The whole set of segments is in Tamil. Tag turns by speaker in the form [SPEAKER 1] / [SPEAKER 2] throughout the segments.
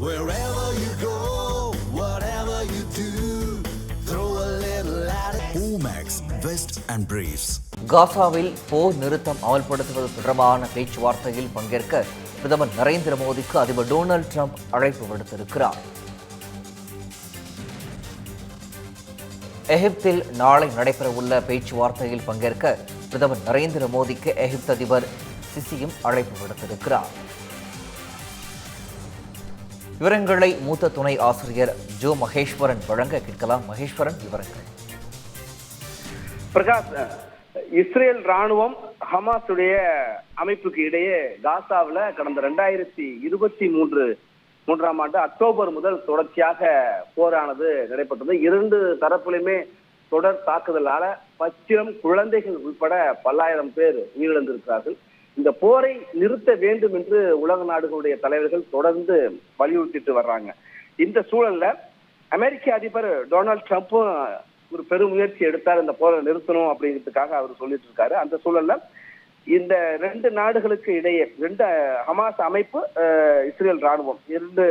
[SPEAKER 1] Wherever you go, whatever you do, throw a little at it. Omax, Vest and Briefs.
[SPEAKER 2] காசாவில் போர் நிறுத்தம் அமல்படுத்துவது தொடர்பான பேச்சுவார்த்தையில் பங்கேற்க பிரதமர் நரேந்திர மோடிக்கு அதிபர் டொனால்ட் ட்ரம்ப் அழைப்பு விடுத்திருக்கிறார் எகிப்தில் நாளை நடைபெறவுள்ள பேச்சுவார்த்தையில் பங்கேற்க பிரதமர் நரேந்திர மோடிக்கு எகிப்து அதிபர் சிசியும் அழைப்பு விடுத்திருக்கிறார் விவரங்களை மூத்த துணை ஆசிரியர் ஜோ மகேஸ்வரன் வழங்க கேட்கலாம். மகேஸ்வரன் விவரங்கள்.
[SPEAKER 3] பிரகாஷ் இஸ்ரேல் ராணுவம் ஹமாஸுடைய அமைப்புக்கு இடையே காசாவில் கடந்த ரெண்டாயிரத்தி இருபத்தி மூன்று மூன்றாம் ஆண்டு அக்டோபர் முதல் தொடர்ச்சியாக போரானது நடைபெற்றது. இரண்டு தரப்பிலுமே தொடர் தாக்குதலால பச்சிரம் குழந்தைகள் உட்பட பல்லாயிரம் பேர் உயிரிழந்திருக்கிறார்கள். இந்த போரை நிறுத்த வேண்டும் என்று உலக நாடுகளுடைய தலைவர்கள் தொடர்ந்து வலியுறுத்திட்டு வர்றாங்க. இந்த சூழல்ல அமெரிக்க அதிபர் டொனால்ட் ட்ரம்ப்பும் ஒரு பெரும் முயற்சி எடுத்தார் இந்த போரை நிறுத்தணும் அப்படிங்கிறதுக்காக அவர் சொல்லிட்டு இருக்காரு. அந்த சூழல்ல இந்த ரெண்டு நாடுகளுக்கு இடையே ரெண்டு ஹமாஸ் அமைப்பு இஸ்ரேல் ராணுவம் இரண்டு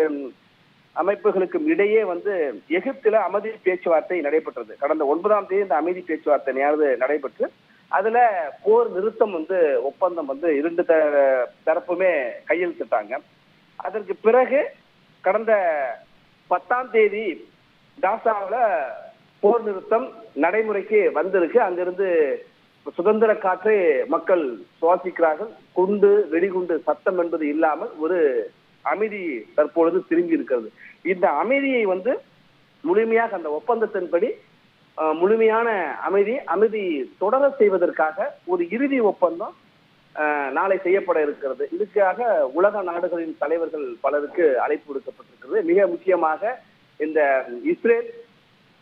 [SPEAKER 3] அமைப்புகளுக்கும் இடையே வந்து எகிப்தில அமைதி பேச்சுவார்த்தை நடைபெற்றது. கடந்த ஒன்பதாம் தேதி இந்த அமைதி பேச்சுவார்த்தை நேரது நடைபெற்று அதுல போர் நிறுத்தம் வந்து ஒப்பந்தம் வந்து இரண்டு த- தரப்புமே கையெழுத்திட்டாங்க. அதற்கு பிறகு கடந்த பத்தாம் தேதி காசாவில் போர் நிறுத்தம் நடைமுறைக்கு வந்திருக்கு. அங்கிருந்து சுதந்திர காற்றை மக்கள் சுவாசிக்கிறார்கள். குண்டு வெடிகுண்டு சத்தம் என்பது இல்லாமல் ஒரு அமைதி தற்பொழுது திரும்பி இருக்கிறது. இந்த அமைதியை வந்து முழுமையாக அந்த ஒப்பந்தத்தின்படி முழுமையான அமைதி அமைதி தொடர செய்வதற்காக ஒரு இறுதி ஒப்பந்தம் நாளை செய்யப்பட இருக்கிறது. இதுக்காக உலக நாடுகளின் தலைவர்கள் பலருக்கு அழைப்பு விடுக்கப்பட்டிருக்கிறது. மிக முக்கியமாக இந்த இஸ்ரேல்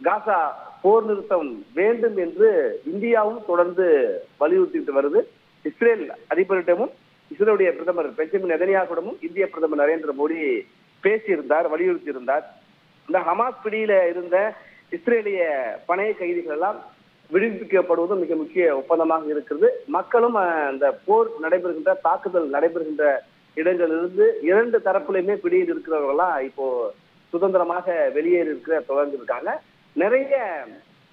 [SPEAKER 3] காசா போர் நிறுத்தம் வேண்டும் என்று இந்தியாவும் தொடர்ந்து வலியுறுத்திட்டு வருது. இஸ்ரேல் அதிபரிடமும் இஸ்ரேலுடைய பிரதமர் பெஞ்சமின் நெதனியாவிடமும் இந்திய பிரதமர் நரேந்திர மோடி பேசியிருந்தார் வலியுறுத்தி இருந்தார் இந்த ஹமாஸ் பிடியில இருந்த இஸ்ரேலிய பணைய கைதிகள் எல்லாம் விடுவிக்கப்படுவதும் மிக முக்கிய ஒப்பந்தமாக இருக்கிறது. மக்களும் அந்த போர் நடைபெறுகின்ற தாக்குதல் நடைபெறுகின்ற இடங்களிலிருந்து இரண்டு தரப்புலையுமே பிடியில் இருக்கிறவர்கள்லாம் இப்போ சுதந்திரமாக வெளியேறி இருக்கிற தொடர்ந்து இருக்காங்க நிறைய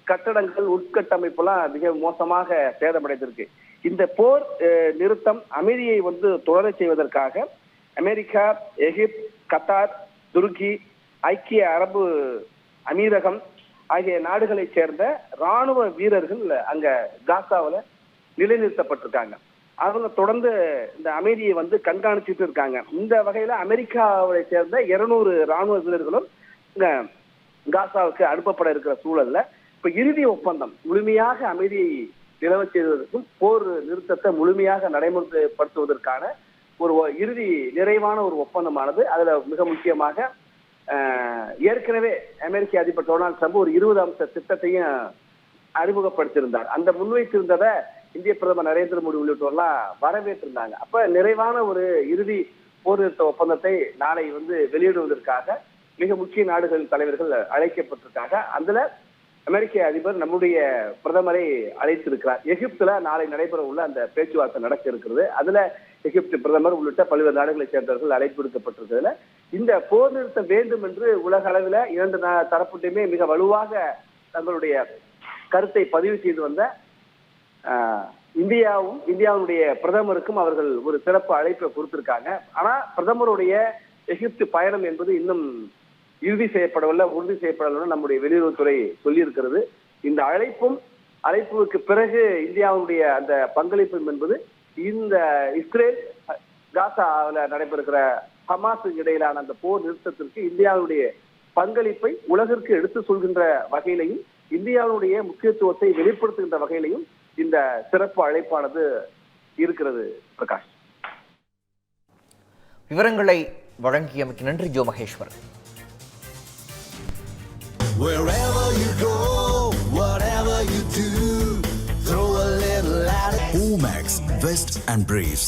[SPEAKER 3] கட்டடங்கள் உட்கட்டமைப்பெல்லாம் மிக மோசமாக சேதமடைந்திருக்கு. இந்த போர் நிறுத்தம் அமைதியை வந்து தொடர செய்வதற்காக அமெரிக்கா எகிப்து கத்தார் துருக்கி ஐக்கிய அரபு அமீரகம் ஆகிய நாடுகளைச் சேர்ந்த ராணுவ வீரர்கள் அங்க காசாவில் நிலைநிறுத்தப்பட்டிருக்காங்க. அவங்க தொடர்ந்து இந்த அமைதியை வந்து கண்காணிச்சுட்டு இருக்காங்க. இந்த வகையில அமெரிக்காவை சேர்ந்த இருநூறு ராணுவ வீரர்களும் இங்க காசாவுக்கு அனுப்பப்பட இருக்கிற சூழல்ல இப்ப இறுதி ஒப்பந்தம் முழுமையாக அமைதியை நிலவ செய்வதற்கும் போர் நிறுத்தத்தை முழுமையாக நடைமுறைப்படுத்துவதற்கான ஒரு இறுதி நிறைவான ஒரு ஒப்பந்தமானது அதுல மிக முக்கியமாக ஏற்கனவே அமெரிக்க அதிபர் டொனால்ட் ட்ரம்ப் ஒரு இருபது அம்ச திட்டத்தையும் அறிமுகப்படுத்தியிருந்தார். அந்த முன்வைத்திருந்ததை இந்திய பிரதமர் நரேந்திர மோடி உள்ளிட்டோர்லாம் வரவேற்றிருந்தாங்க. அப்ப நிறைவான ஒரு இறுதி போர் நிறுத்த ஒப்பந்தத்தை நாளை வந்து வெளியிடுவதற்காக மிக முக்கிய நாடுகளின் தலைவர்கள் அழைக்கப்பட்டிருக்காங்க. அதுல அமெரிக்க அதிபர் நம்முடைய பிரதமரை அழைத்திருக்கிறார். எகிப்துல நாளை நடைபெற உள்ள அந்த பேச்சுவார்த்தை நடக்க இருக்கிறது அதுல எகிப்து பிரதமர் உள்ளிட்ட பல்வேறு நாடுகளைச் சேர்ந்தவர்கள் அழைப்பு விடுக்கப்பட்டிருக்கிறதுல இந்த போர் நிறுத்தம் வேண்டும் என்று உலக அளவில் இரண்டு நா- மிக வலுவாக தங்களுடைய கருத்தை பதிவு செய்து வந்த இந்தியாவும் இந்தியாவுடைய பிரதமருக்கும் அவர்கள் ஒரு சிறப்பு அழைப்பை கொடுத்திருக்காங்க. ஆனா பிரதமருடைய எகிப்து பயணம் என்பது இன்னும் இறுதி செய்யப்படவில்லை உறுதி செய்யப்படவில்லை நம்முடைய வெளியுறவுத்துறை சொல்லியிருக்கிறது. இந்த அழைப்பும் அழைப்புக்கு பிறகு இந்தியாவுடைய அந்த பங்களிப்பும் என்பது இந்த இஸ்ரேல் காசாவில் நடைபெறுகிற ஹமாஸ் இடையிலான அந்த போர் நிறுத்தத்திற்கு இந்தியாவுடைய பங்களிப்பை உலகிற்கு எடுத்து சொல்கின்ற வகையிலையும் இந்தியாவுடைய முக்கியத்துவத்தை வெளிப்படுத்துகின்ற வகையிலையும் இந்த சிறப்பு அழைப்பானது இருக்கிறது பிரகாஷ்
[SPEAKER 2] விவரங்களை வழங்கியமைக்கு நன்றி Jo Maheswaran
[SPEAKER 1] Wherever you go, whatever you do, throw a little at it. Omax, Vest and Briefs.